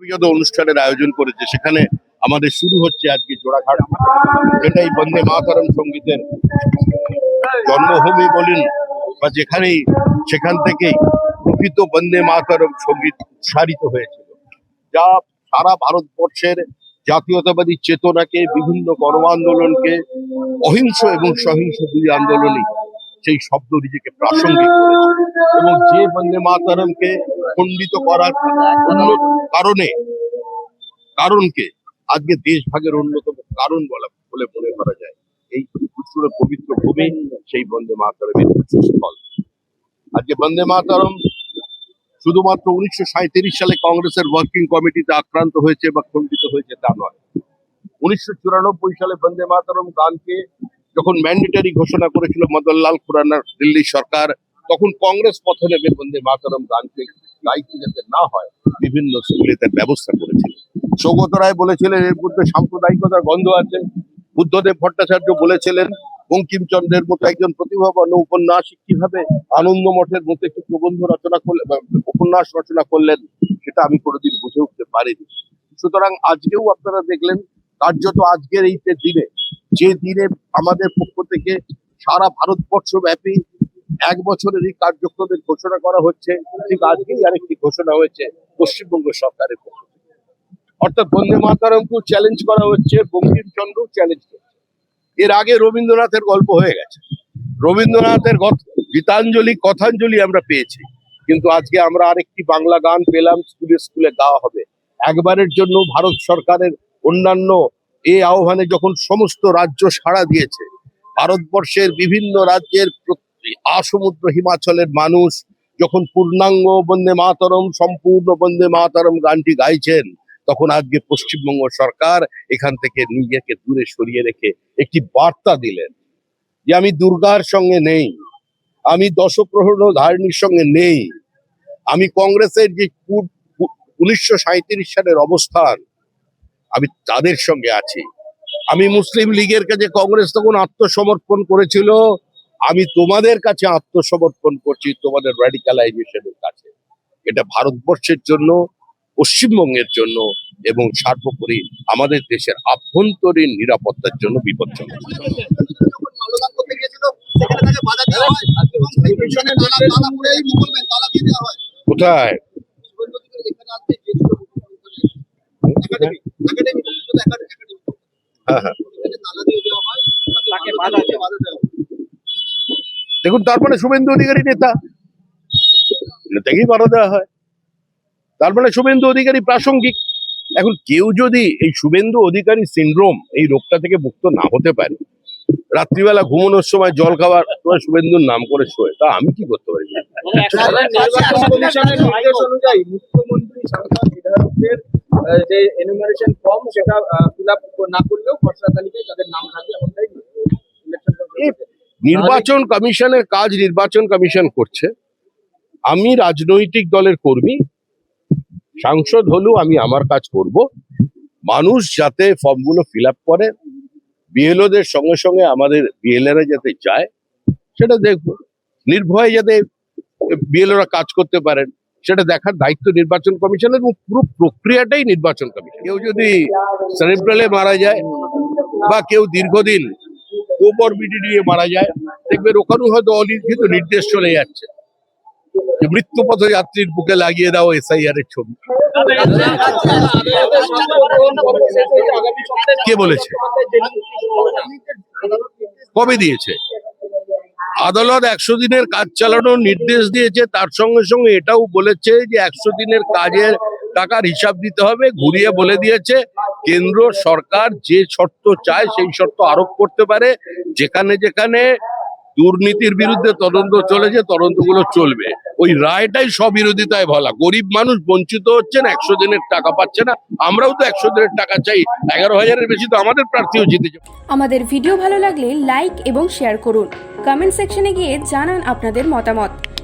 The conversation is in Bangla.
বিগত অনুষ্ঠানের আয়োজন করেছে। সেখানে আমাদের শুরু হচ্ছে আজকে জোড়াঘাট। যেটাই বন্দে মাতারম সঙ্গীতের জন্মভূমি বলুন বা যেখানেই, সেখান থেকেই প্রকৃত বন্দে মাতারম সংগীত উৎসারিত হয়েছিল। যা সারা ভারতবর্ষের জাতীয়তাবাদী চেতনাকে, বিভিন্ন গণ আন্দোলনকে অহিংস এবং সহিংস দুই আন্দোলনই সেই শব্দ নিজেকে প্রাসঙ্গিক এবং যে বন্দে মাতারমকে খণ্ডিত করার অন্য কারণে। কারণকে আজকে দেশ ভাগের অন্যতম কারণ বলা বলে মনে করা যায়, এই উৎসুর পবিত্র ভূমি সেই বন্দে মাতারমের স্থল আজকে বন্দে মাতারম শুধুমাত্র উনিশশো সালে কংগ্রেসের ওয়ার্কিং কমিটিতে আক্রান্ত হয়েছে বা খণ্ডিত হয়েছে তা নয়। উনিশশো সালে বন্দে মাতারম গানকে যখন ম্যান্ডেটারি ঘোষণা করেছিল মদনলাল খুরানার দিল্লি সরকার তখন কংগ্রেস পথে নেমে বন্দে মাতারম গানকে গাইতে যাতে না হয়, বিভিন্ন স্কুলে তার ব্যবস্থা করেছিল। সৌগত রায় বলেছিলেন, এর মধ্যে সাম্প্রদায়িকতার গন্ধ আছে। বুদ্ধদেব ভট্টাচার্য বলেছিলেন, বঙ্কিমচন্দ্রের মতো একজন প্রতিভাবান উপন্যাসিক কীভাবে আনন্দ মঠের মতো একটি প্রবন্ধ রচনা করলেন উপন্যাস রচনা করলেন, সেটা আমি কোনোদিন বুঝে উঠতে পারিনি। সুতরাং আজকেও আপনারা দেখলেন, কার্যত আজকের এই যে দিনে যে দিনে আমাদের পক্ষ থেকে সারা ভারতবর্ষ ব্যাপী এক বছরের এই কার্যক্রমের ঘোষণা করা হচ্ছে, ঠিক আজকেই আরেকটি ঘোষণা হয়েছে পশ্চিমবঙ্গ সরকারের পক্ষ অর্থাৎ বন্দে মাতারমকেও চ্যালেঞ্জ করা হচ্ছে বঙ্কিমচন্দ্রও চ্যালেঞ্জ করছে। এর আগে রবীন্দ্রনাথের গল্প হয়ে গেছে। রবীন্দ্রনাথের গীতাঞ্জলি, কথাঞ্জলি আমরা পেয়েছি, কিন্তু আজকে আমরা আরেকটি বাংলা গান পেলাম, স্কুলে স্কুলে গাওয়া হবে। একবারের জন্য ভারত সরকারের অন্যান্য এই আহ্বানে যখন সমস্ত রাজ্য সাড়া দিয়েছে, ভারতবর্ষের বিভিন্ন রাজ্যের আসমুদ্র হিমাচলের মানুষ যখন পূর্ণাঙ্গ বন্দে মাতরম, সম্পূর্ণ বন্দে মাতরম গানটি গাইছেন, তখন আজকে পশ্চিমবঙ্গ সরকার এখান থেকে নিজেকে দূরে সরিয়ে রেখে একটি বার্তা দিলেন যে আমি দুর্গার সঙ্গে নেই, আমি দশপ্রহণ ধারণীর সঙ্গে নেই, আমি কংগ্রেসের যে উনিশশো সাঁত্রিশ সালের অবস্থান, আমি তাদের সঙ্গে আছি। আমি মুসলিম লীগের কাছে কংগ্রেস তখন আত্মসমর্পণ করেছিল আমি তোমাদের কাছে আত্মসমর্পণ করছি তোমাদের র্যাডিকালাইজেশনের কাছে। এটা ভারতবর্ষের জন্য, পশ্চিমবঙ্গের জন্য এবং সর্বোপরি আমাদের দেশের আভ্যন্তরীণ নিরাপত্তার জন্য বিপজ্জনক। দেওয়া হয় হয়। কোথায় দেখুন তারপরে শুভেন্দু অধিকারী নেতা। নেতাকেই বাধা দেওয়া হয়। তার মানে শুভেন্দু অধিকারী প্রাসঙ্গিক। এখন কেউ যদি এই শুভেন্দু অধিকারী সিন্ড্রোম এই রোগটা থেকে মুক্ত না হতে পারে রাত্রিবেলা ঘুমানোর সময় জল খাওয়ার সময় শুভেন্দুর নাম করে শোয় তা আমি কি করতে পারি? যে এনুমারেশন ফর্ম সেটা ফিল আপ না করলেও খসড়া তালিকায় তাদের নাম থাকবে নির্বাচন কমিশনের কাজ নির্বাচন কমিশন করছে। আমি রাজনৈতিক দলের কর্মী, সাংসদ হলেও আমি আমার কাজ করব। মানুষ যাতে ফর্মগুলো ফিল আপ করে, বিএলওদের সঙ্গে সঙ্গে আমাদের বিএলএরা যাতে যায়, সেটা দেখব। নির্ভয়ে যাতে বিএলওরা কাজ করতে পারেন, সেটা দেখার দায়িত্ব নির্বাচন কমিশনের এবং পুরো প্রক্রিয়াটাই নির্বাচন কমিশন। কেউ যদি সেরেব্রালে মারা যায় বা কেউ দীর্ঘদিন কোমরবিডি নিয়ে মারা যায়। দেখবেন ওখানেও হয়তো অলিখিত নির্দেশ চলে যাচ্ছে। মৃত্যুপথ যাত্রীর বুকে লাগিয়ে দাও এসআইআর এর ছবি। কে বলেছে? কবে দিয়েছে? আদালত একশো দিনের কাজ চালানোর নির্দেশ দিয়েছে, তার সঙ্গে সঙ্গে এটাও বলেছে যে একশো দিনের কাজের টাকার হিসাব দিতে হবে, ঘুরিয়ে বলে দিয়েছে, কেন্দ্র সরকার যে শর্ত চায় সেই শর্ত আরোপ করতে পারে, যেখানে যেখানে দুর্নীতির বিরুদ্ধে তদন্ত চলেছে, তদন্তগুলো চলবে। ওই রায়টাই স্ববিরোধিতায় বলা গরিব মানুষ বঞ্চিত হচ্ছেন, একশো দিনের টাকা পাচ্ছে না। আমরাও তো একশো দিনের টাকা চাই, এগারো হাজারের বেশি তো আমাদের প্রার্থীও জিতেছে আমাদের ভিডিও ভালো লাগলে লাইক এবং শেয়ার করুন। কমেন্ট সেকশনে গিয়ে জানান আপনাদের মতামত।